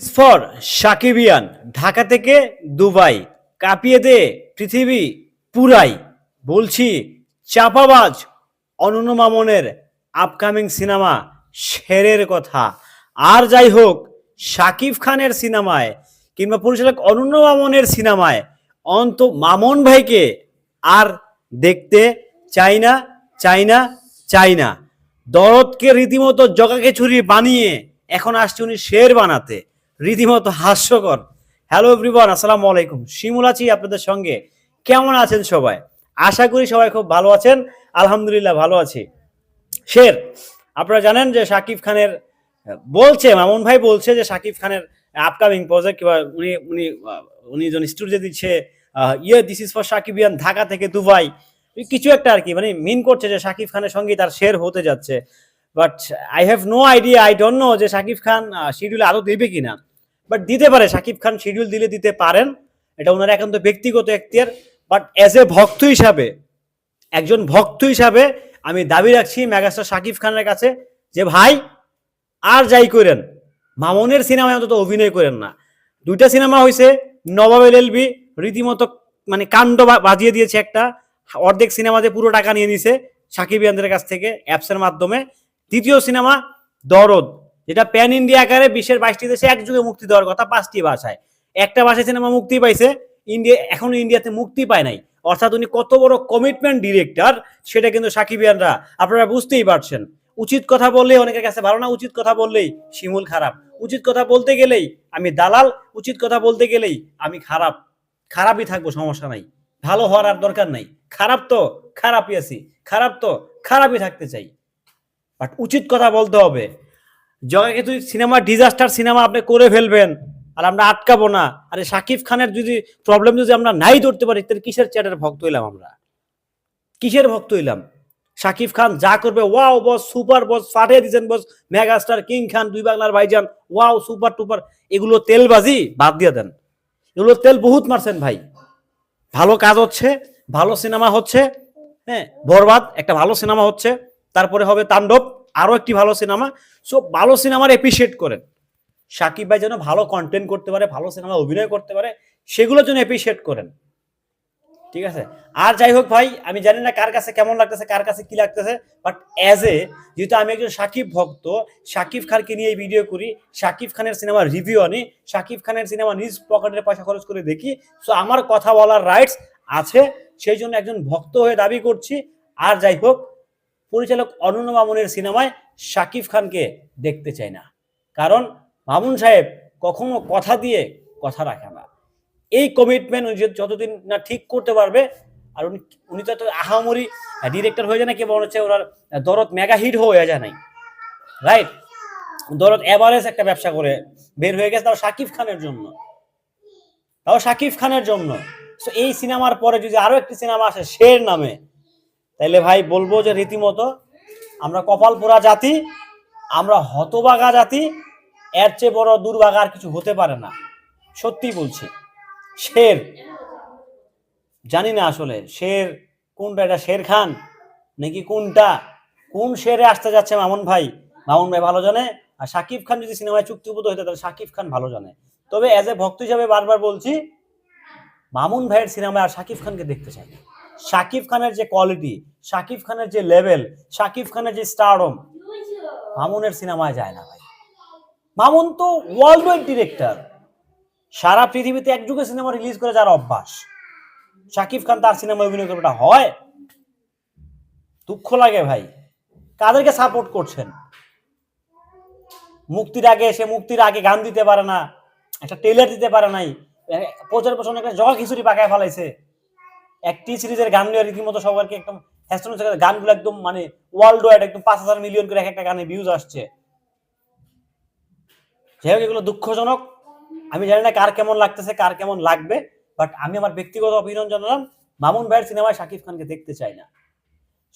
For Shakibian Dhaka থেকে Dubai কাঁপিয়ে দে পৃথিবী পুরাই বলছি চাপাবাজ অনন্য মামনের আপকামিং সিনেমা শেরের কথা আর যাই হোক শাকিব খানের সিনেমায় কিংবা পরিচালক অনন্য মামনের সিনেমায় অন্ত মামন ভাইকে আর দেখতে চাই না চাই না চাই না দরদকে রীতিমতো জগাকে ছুরি বানিয়ে এখন আসছে উনি শের বানাতে রীতিমতো হাস্যকর। হ্যালো এভরিওয়ান আসসালামু আলাইকুম। শিমুল আছি আপনাদের সঙ্গে। কেমন আছেন সবাই? আশা করি সবাই খুব ভালো আছেন। আলহামদুলিল্লাহ ভালো আছি। শের, আপনারা জানেন যে শাকিব খানের, বলছে, মামুন ভাই বলছে যে শাকিব খানের আপকামিং প্রজেক্ট কিংবা উনি উনি উনি যখন স্টুডিও দিচ্ছে ইয়ে this is for Shakibian Dhaka থেকে দুবাই। কিছু একটা আর কি মানে মিন করছে যে শাকিব খানের সঙ্গে তার শের হতে যাচ্ছে। But I have no idea I don't know যে শাকিব খান শিডিউল আদৌ দেবে কিনা। বাট দিতে পারে শাকিব খান শিডিউল দিলে দিতে পারেন। এটা ওনার একান্ত ব্যক্তিগত এখতিয়ার। বাট অ্যাজ এ ভক্ত হিসাবে, একজন ভক্ত হিসাবে আমি দাবি রাখছি মেগাস্টার শাকিব খানের কাছে যে, ভাই, আর যাই করেন, মামনের সিনেমায় অন্তত অভিনয় করেন না। দুইটা সিনেমা হয়েছে নবাব এল এলবি রীতিমতো মানে কাণ্ড বাজিয়ে দিয়েছে একটা। অর্ধেক সিনেমাতে পুরো টাকা নিয়ে নিছে সাকিব ইয়ানদের কাছ থেকে অ্যাপসের মাধ্যমে। দ্বিতীয় সিনেমা দরদ। যেটা প্যান ইন্ডিয়া আকারে বিশ্বের বাইশটি দেশে একযুগে মুক্তি দেওয়ার কথা পাঁচটি ভাষায়। একটা ভাষায় সিনেমা মুক্তি পাইছে ইন্ডিয়া এখনও ইন্ডিয়াতে মুক্তি পায় নাই। অর্থাৎ উনি কত বড় কমিটমেন্ট ডিরেক্টর সেটা কিন্তু সাকিবিয়ানরা আপনারা বুঝতেই পারছেন। উচিত কথা বললেই অনেকের কাছে ভালো না, উচিত কথা বললেই শিমুল খারাপ। উচিত কথা বলতে গেলেই আমি দালাল, উচিত কথা বলতে গেলেই আমি খারাপ। খারাপই থাকব, সমস্যা নাই। ভালো হওয়ার আর দরকার নাই। খারাপ তো, খারাপই আছি। খারাপ তো, খারাপই থাকতে চাই। বাট উচিত কথা বলতে হবে। তুই সিনেমা ডিজাস্টার সিনেমা আপনি করে ফেলবেন, আর আমরা আটকাবো না। আরে শাকিব খানের যদি প্রবলেম যদি আমরা নাই ধরতে পারি, তাহলে কিসের চ্যাটের ভক্ত হইলাম আমরা? কিসের ভক্ত হইলাম? শাকিব খান যা করবে ওয়াও বস সুপার বস ফাটিয়ে দিয়েছেন বস মেগাস্টার কিং খান, দুই বাংলার ভাইজান ওয়াও সুপার টুপার এগুলো তেলবাজি? বাদ দিয়ে দেন। এগুলো তেল বহুত মারছেন ভাই। ভালো কাজ হচ্ছে, ভালো সিনেমা হচ্ছে হ্যাঁ বরবাদ, একটা ভালো সিনেমা হচ্ছে, তারপরে হবে তাণ্ডব। আরও একটি ভালো সিনেমা। সো, ভালো সিনেমার এপ্রিসিয়েট করেন। সাকিব ভাই যেন ভালো কন্টেন্ট করতে পারে, ভালো সিনেমা অভিনয় করতে পারে, সেগুলোর জন্য এপ্রিসিয়েট করেন। ঠিক আছে? আর যাই হোক ভাই, আমি জানি না কার কাছে কেমন লাগতেছে, কার কাছে কি লাগতেছে বাট অ্যাজ এ যেহেতু আমি একজন সাকিব ভক্ত, সাকিব খানকে নিয়ে ভিডিও করি, সাকিব খানের সিনেমা রিভিউ আনি, সাকিব খানের সিনেমা নিজ পকেটের পয়সা খরচ করে দেখি সো আমার কথা বলার রাইটস আছে, সেই জন্য একজন ভক্ত হয়ে দাবি করছি। আর যাই হোক পরিচালক অনন্য মামুনের সিনেমায় সাকিব খানকে দেখতে চাই না। কারণ মামুন সাহেব কখনো কথা দিয়ে কথা রাখে না। এই কমিটমেন্ট উনি যতদিন না ঠিক করতে পারবে, আর উনি উনি তো আহামরি ডিরেক্টর হয়ে যায় না, কি হচ্ছে ওনার দরদ মেগা হিট হয়ে যায় নাই। রাইট দরদ এভারেজ একটা ব্যবসা করে বের হয়ে গেছে, তাও শাকিব খানের জন্য। তাও শাকিব খানের জন্য। এই সিনেমার পরে যদি আরও একটি সিনেমা আসে, শের নামে তাইলে ভাই বলব যে রীতিমতো আমরা কপাল পোড়া জাতি, আমরা হতবাগা জাতি, এর চেয়ে বড় দুর্ভাগা আর কিছু হতে পারে না। সত্যি বলছি, শের, জানি না আসলে, শের কোনটা, এটা শের খান নাকি কোনটা, কোন শেরে আসতে যাচ্ছে মামুন ভাই? মামুন ভাই ভালো জানে, আর সাকিব খান যদি সিনেমায় চুক্তিবদ্ধ হতে তাহলে সাকিব খান ভালো জানে। তবে অ্যাজ এ ভক্ত হিসাবে বারবার বলছি, মামুন ভাইয়ের সিনেমায় আর সাকিব খানকে দেখতে চাই না। সাকিব খানের যে কোয়ালিটি সাকিব খানের যে লেভেল সাকিব খানের যে স্টারডম মামুনের সিনেমায় যায় না ভাই। মামুন তো ওয়ার্ল্ড ওয়াইড ডিরেক্টর সারা পৃথিবীতে এক যুগে সিনেমা রিলিজ করে যার অভ্যাস। শাকিব খান তার সিনেমা অভিনয় করবে এটা হয়? দুঃখ লাগে ভাই। কাদেরকে সাপোর্ট করছেন? মুক্তির আগে সে মুক্তির আগে গান দিতে পারে না, একটা টেলার দিতে পারে নাই প্রচার প্রচার একটা জগা খিচুড়ি পাকায় ফেলাইছে। একটি সিরিজের গান নিয়ে রীতিমতো সবাইকে একদম হ্যাস্টন গানগুলো একদম মানে ওয়ার্ল্ড ওয়াইড একদম পাঁচ হাজার মিলিয়ন করে এক একটা গানে ভিউজ আসছে। যাই হোক, এগুলো দুঃখজনক। আমি জানি না কার কেমন লাগতেছে, কার কেমন লাগবে বাট আমি আমার ব্যক্তিগত অভিনন্দন জানালাম। মামুন ভাইয়ের সিনেমায় শাকিব খানকে দেখতে চাই না।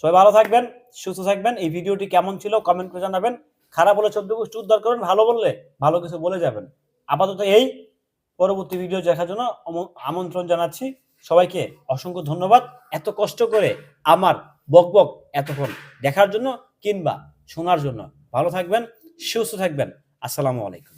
সবাই ভালো থাকবেন, সুস্থ থাকবেন। এই ভিডিওটি কেমন ছিল কমেন্ট করে জানাবেন। খারাপ হলে চোদ্দ গোষ্ঠী উদ্ধার করবেন ভালো বললে ভালো কিছু বলে যাবেন। আপাতত এই, পরবর্তী ভিডিও দেখার জন্য আমন্ত্রণ জানাচ্ছি। সবাইকে অসংখ্য ধন্যবাদ। এত কষ্ট করে আমার বক বক এতক্ষণ দেখার জন্য কিংবা শোনার জন্য। ভালো থাকবেন, সুস্থ থাকবেন। আসসালামু আলাইকুম।